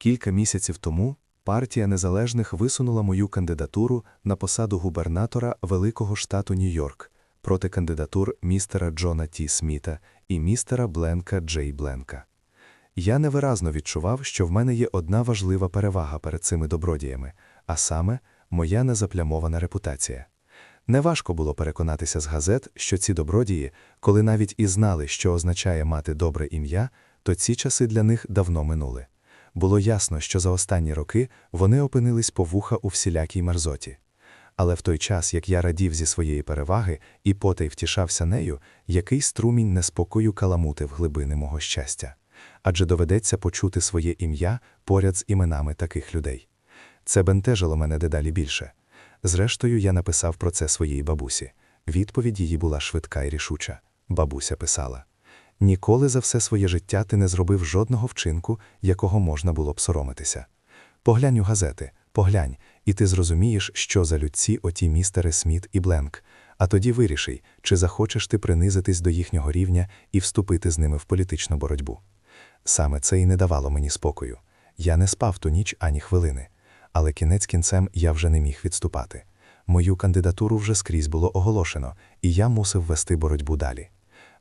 Кілька місяців тому партія незалежних висунула мою кандидатуру на посаду губернатора Великого штату Нью-Йорк проти кандидатур містера Джона Ті Сміта і містера Бленка Джей Бленка. Я невиразно відчував, що в мене є одна важлива перевага перед цими добродіями, а саме моя незаплямована репутація. Неважко було переконатися з газет, що ці добродії, коли навіть і знали, що означає мати добре ім'я, то ці часи для них давно минули. Було ясно, що за останні роки вони опинились по вуха у всілякій мерзоті. Але в той час, як я радів зі своєї переваги і потай втішався нею, який струмінь неспокою каламутив глибини мого щастя. Адже доведеться почути своє ім'я поряд з іменами таких людей. Це бентежило мене дедалі більше. Зрештою, я написав про це своїй бабусі. Відповідь її була швидка і рішуча. Бабуся писала: Ніколи за все своє життя ти не зробив жодного вчинку, якого можна було б соромитися. Поглянь у газети, поглянь, і ти зрозумієш, що за людці оті містери Сміт і Бленк. А тоді вирішай, чи захочеш ти принизитись до їхнього рівня і вступити з ними в політичну боротьбу. Саме це і не давало мені спокою. Я не спав ту ніч ані хвилини, але кінець кінцем я вже не міг відступати. Мою кандидатуру вже скрізь було оголошено, і я мусив вести боротьбу далі.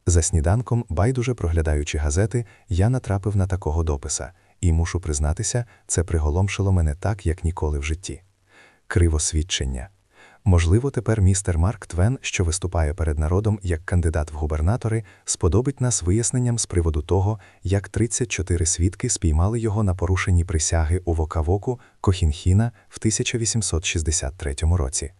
За сніданком, байдуже проглядаючи газети, я натрапив на такого дописа, і мушу признатися, це приголомшило мене так, як ніколи в житті. Кривосвідчення. Можливо, тепер містер Марк Твен, що виступає перед народом як кандидат в губернатори, сподобить нас виясненням з приводу того, як 34 свідки спіймали його на порушенні присяги у Вокавоку Кохінхіна в 1863 році.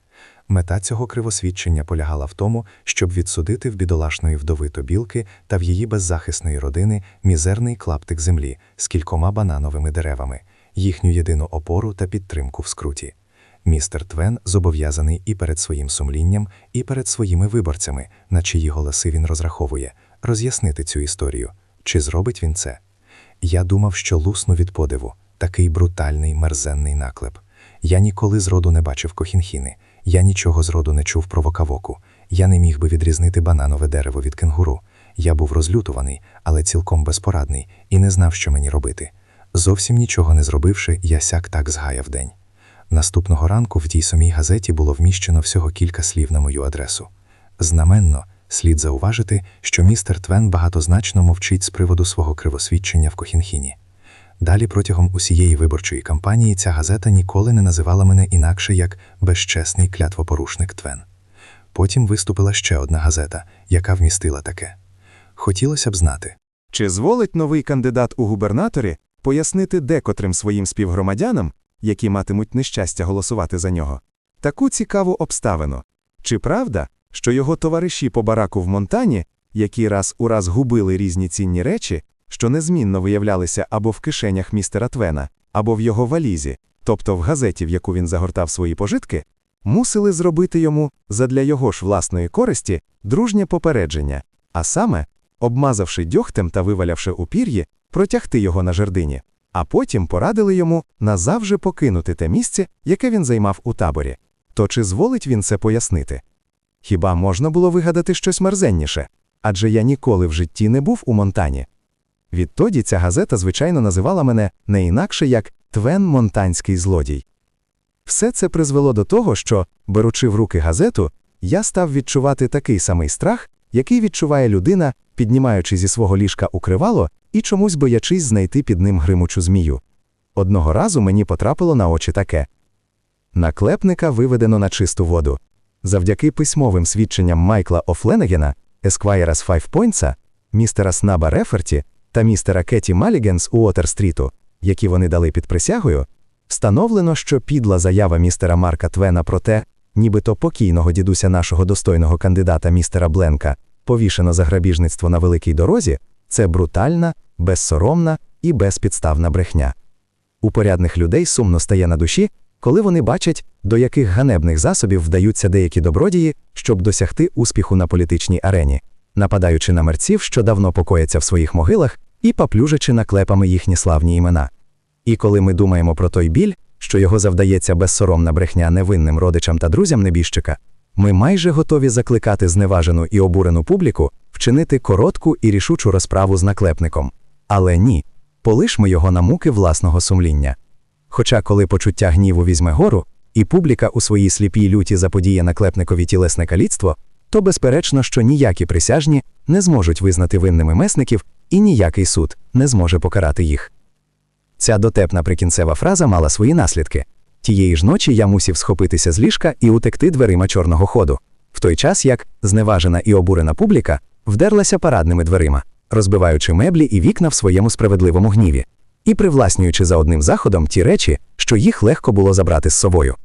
Мета цього кривосвідчення полягала в тому, щоб відсудити в бідолашної вдови Тобілки та в її беззахисної родини мізерний клаптик землі з кількома банановими деревами, їхню єдину опору та підтримку в скруті. Містер Твен зобов'язаний і перед своїм сумлінням, і перед своїми виборцями, на чиї голоси він розраховує, роз'яснити цю історію. Чи зробить він це? Я думав, що лусну від подиву, такий брутальний мерзенний наклеп. Я ніколи зроду не бачив кохінхіни, я нічого зроду не чув про вокавоку, я не міг би відрізнити бананове дерево від кенгуру. Я був розлютуваний, але цілком безпорадний, і не знав, що мені робити. Зовсім нічого не зробивши, я сяк так згаяв день. Наступного ранку в тій самій газеті було вміщено всього кілька слів на мою адресу. Знаменно, слід зауважити, що містер Твен багатозначно мовчить з приводу свого кривосвідчення в Кохінхіні. Далі протягом усієї виборчої кампанії ця газета ніколи не називала мене інакше як безчесний клятвопорушник Твен. Потім виступила ще одна газета, яка вмістила таке. Хотілося б знати, Чи зволить новий кандидат у губернаторі пояснити декотрим своїм співгромадянам, які матимуть нещастя голосувати за нього, таку цікаву обставину? Чи правда, що його товариші по бараку в Монтані, які раз у раз губили різні цінні речі, що незмінно виявлялися або в кишенях містера Твена, або в його валізі, тобто в газеті, в яку він загортав свої пожитки, мусили зробити йому, задля його ж власної користі, дружнє попередження, а саме, обмазавши дьогтем та вивалявши у пір'ї, протягти його на жердині, а потім порадили йому назавжди покинути те місце, яке він займав у таборі. То чи зволить він це пояснити? Хіба можна було вигадати щось мерзенніше? Адже я ніколи в житті не був у Монтані. Відтоді ця газета, звичайно, називала мене не інакше як Твен Монтанський злодій. Все це призвело до того, що, беручи в руки газету, я став відчувати такий самий страх, який відчуває людина, піднімаючи зі свого ліжка укривало і чомусь боячись знайти під ним гримучу змію. Одного разу мені потрапило на очі таке наклепника виведено на чисту воду. Завдяки письмовим свідченням Майкла Офленегена, Есквайра з Файвпойнтса, містера Снаба Реферті та містера Кеті Малігенс у Уотер-стріту, які вони дали під присягою, встановлено, що підла заява містера Марка Твена про те, нібито покійного дідуся нашого достойного кандидата містера Бленка повішено за грабіжництво на великій дорозі, це брутальна, безсоромна і безпідставна брехня. У порядних людей сумно стає на душі, коли вони бачать, до яких ганебних засобів вдаються деякі добродії, щоб досягти успіху на політичній арені, нападаючи на мерців, що давно покояться в своїх могилах, і поплюжачи наклепами їхні славні імена. І коли ми думаємо про той біль, що його завдається безсоромна брехня невинним родичам та друзям небіжчика, ми майже готові закликати зневажену і обурену публіку вчинити коротку і рішучу розправу з наклепником. Але ні, полишмо його на муки власного сумління. Хоча, коли почуття гніву візьме гору, і публіка у своїй сліпій люті заподіє наклепникові тілесне каліцтво, то безперечно, що ніякі присяжні не зможуть визнати винними месників, і ніякий суд не зможе покарати їх. Ця дотепна прикінцева фраза мала свої наслідки. Тієї ж ночі я мусів схопитися з ліжка і утекти дверима чорного ходу, в той час як зневажена і обурена публіка вдерлася парадними дверима, розбиваючи меблі і вікна в своєму справедливому гніві, і привласнюючи за одним заходом ті речі, що їх легко було забрати з собою.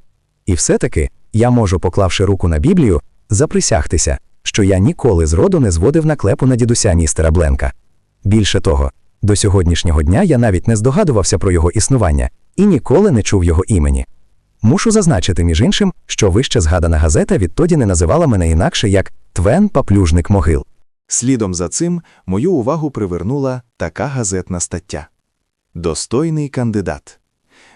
І все-таки я можу, поклавши руку на Біблію, заприсягтися, що я ніколи зроду не зводив наклепу на дідуся містера Бленка. Більше того, до сьогоднішнього дня я навіть не здогадувався про його існування і ніколи не чув його імені. Мушу зазначити, між іншим, що вище згадана газета відтоді не називала мене інакше як Твен Паплюжник могил. Слідом за цим мою увагу привернула така газетна стаття. Достойний кандидат.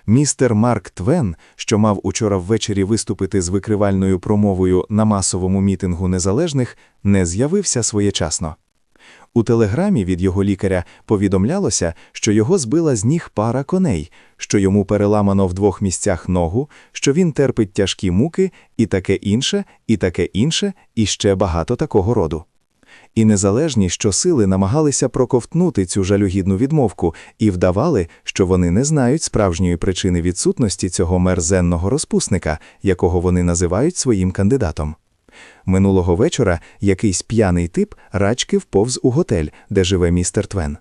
Містер Марк Твен, що мав учора ввечері виступити з викривальною промовою на масовому мітингу незалежних, не з'явився своєчасно. У телеграмі від його лікаря повідомлялося, що його збила з ніг пара коней, що йому переламано в двох місцях ногу, що він терпить тяжкі муки, і таке інше, і таке інше, і ще багато такого роду. І незалежні щосили намагалися проковтнути цю жалюгідну відмовку і вдавали, що вони не знають справжньої причини відсутності цього мерзенного розпусника, якого вони називають своїм кандидатом. Минулого вечора якийсь п'яний тип рачки вповз у готель, де живе містер Твен.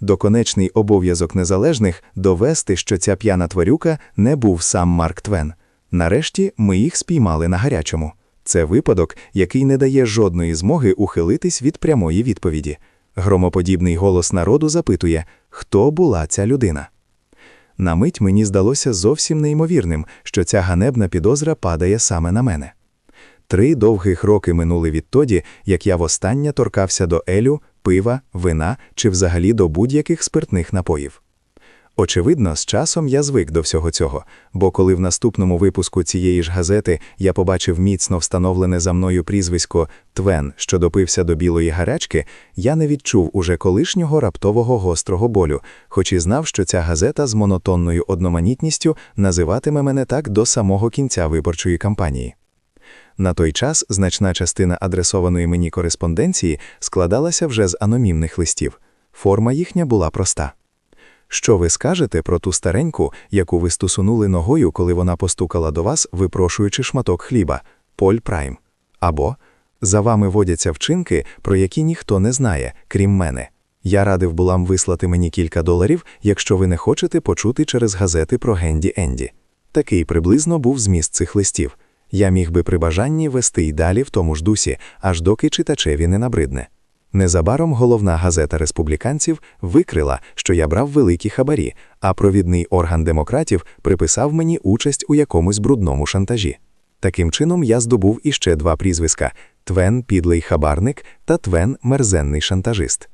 Доконечний обов'язок незалежних довести, що ця п'яна тварюка не був сам Марк Твен. Нарешті ми їх спіймали на гарячому. Це випадок, який не дає жодної змоги ухилитись від прямої відповіді. Громоподібний голос народу запитує, хто була ця людина. На мить мені здалося зовсім неймовірним, що ця ганебна підозра падає саме на мене. Три довгих роки минули відтоді, як я востаннє торкався до елю, пива, вина чи взагалі до будь-яких спиртних напоїв. Очевидно, з часом я звик до всього цього, бо коли в наступному випуску цієї ж газети я побачив міцно встановлене за мною прізвисько Твен, що допився до білої гарячки, я не відчув уже колишнього раптового гострого болю, хоч і знав, що ця газета з монотонною одноманітністю називатиме мене так до самого кінця виборчої кампанії. На той час значна частина адресованої мені кореспонденції складалася вже з анонімних листів. Форма їхня була проста. Що ви скажете про ту стареньку, яку ви стусунули ногою, коли вона постукала до вас, випрошуючи шматок хліба, Поль Прайм? Або за вами водяться вчинки, про які ніхто не знає, крім мене. Я радив булам вислати мені кілька доларів, якщо ви не хочете почути через газети про Генді Енді. Такий приблизно був зміст цих листів. Я міг би при бажанні вести й далі в тому ж дусі, аж доки читачеві не набридне. Незабаром головна газета республіканців викрила, що я брав великі хабарі, а провідний орган демократів приписав мені участь у якомусь брудному шантажі. Таким чином я здобув іще два прізвиська Твен підлий хабарник та Твен мерзенний шантажист.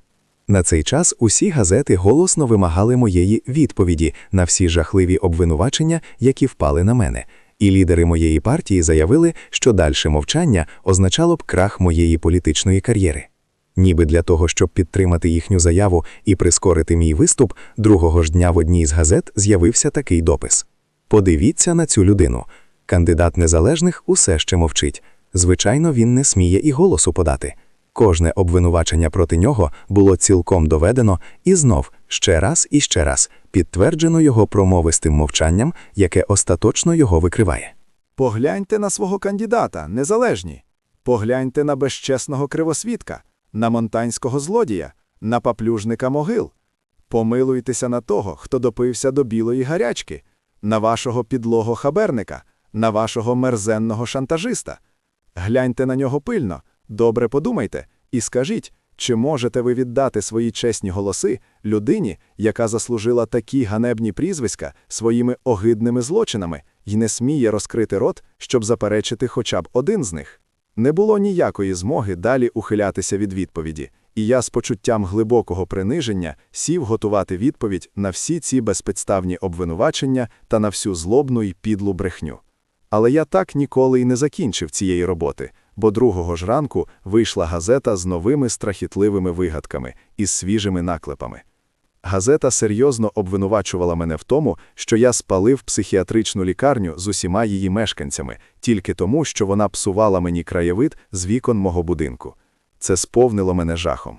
На цей час усі газети голосно вимагали моєї відповіді на всі жахливі обвинувачення, які впали на мене, і лідери моєї партії заявили, що дальше мовчання означало б крах моєї політичної кар'єри. Ніби для того, щоб підтримати їхню заяву і прискорити мій виступ, другого ж дня в одній з газет з'явився такий допис: Подивіться на цю людину. Кандидат незалежних усе ще мовчить. Звичайно, він не сміє і голосу подати. Кожне обвинувачення проти нього було цілком доведено і знов ще раз і ще раз підтверджено його промовистим мовчанням, яке остаточно його викриває. Погляньте на свого кандидата, незалежні. Погляньте на безчесного кривосвідка, на монтанського злодія, на паплюжника могил. Помилуйтеся на того, хто допився до білої гарячки, на вашого підлого хаберника, на вашого мерзенного шантажиста. Гляньте на нього пильно, добре подумайте і скажіть, чи можете ви віддати свої чесні голоси людині, яка заслужила такі ганебні прізвиська своїми огидними злочинами і не сміє розкрити рот, щоб заперечити хоча б один з них? Не було ніякої змоги далі ухилятися від відповіді, і я з почуттям глибокого приниження сів готувати відповідь на всі ці безпідставні обвинувачення та на всю злобну і підлу брехню. Але я так ніколи й не закінчив цієї роботи, бо другого ж ранку вийшла газета з новими страхітливими вигадками і свіжими наклепами. Газета серйозно обвинувачувала мене в тому, що я спалив психіатричну лікарню з усіма її мешканцями, тільки тому, що вона псувала мені краєвид з вікон мого будинку. Це сповнило мене жахом.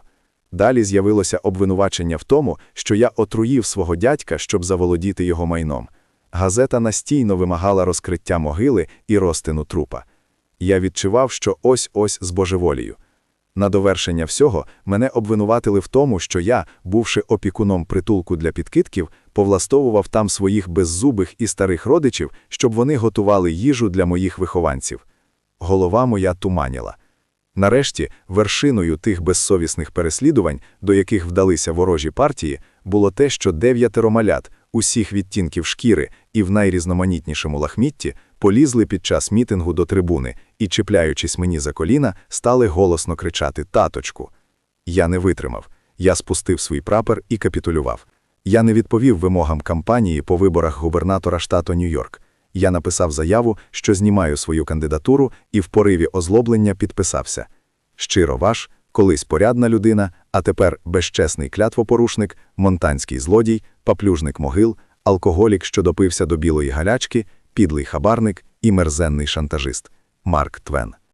Далі з'явилося обвинувачення в тому, що я отруїв свого дядька, щоб заволодіти його майном. Газета настійно вимагала розкриття могили і розтину трупа. Я відчував, що ось-ось збожеволію. На довершення всього мене обвинуватили в тому, що я, бувши опікуном притулку для підкидків, повластовував там своїх беззубих і старих родичів, щоб вони готували їжу для моїх вихованців. Голова моя туманіла. Нарешті, вершиною тих безсовісних переслідувань, до яких вдалися ворожі партії, було те, що дев'ятеро малят усіх відтінків шкіри і в найрізноманітнішому лахмітті полізли під час мітингу до трибуни і, чіпляючись мені за коліна, стали голосно кричати «Таточку!». Я не витримав. Я спустив свій прапор і капітулював. Я не відповів вимогам кампанії по виборах губернатора штату Нью-Йорк. Я написав заяву, що знімаю свою кандидатуру і в пориві озлоблення підписався. Щиро ваш, колись порядна людина, а тепер безчесний клятвопорушник, монтанський злодій, паплюжник могил, алкоголік, що допився до білої галячки, підлий хабарник і мерзенний шантажист. Марк Твен.